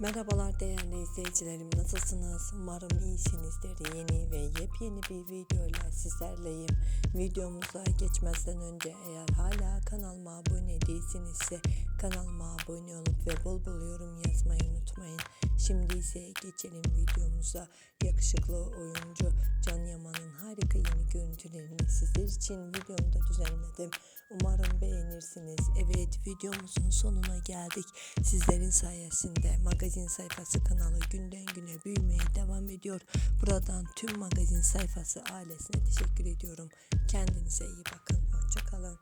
Merhabalar değerli izleyicilerim nasılsınız? Umarım iyisinizdir. Yeni ve yepyeni bir video ile sizlerleyim. Videomuza geçmezden önce eğer hala kanalıma abone değilsinizse kanalıma abone olup ve bol bol yorum yazmayı unutmayın. Şimdi ise geçelim videomuza. Yakışıklı oyuncu Can Yaman'ın harika yeni görüntülerini sizler için videomda düzenledim. Umarım beğenirsiniz. Evet videomuzun sonuna geldik. Sizlerin sayesinde magazin sayfası kanalı günden güne büyümeye devam ediyor. Buradan tüm magazin sayfası ailesine teşekkür ediyorum. Kendinize iyi bakın. Hoşçakalın.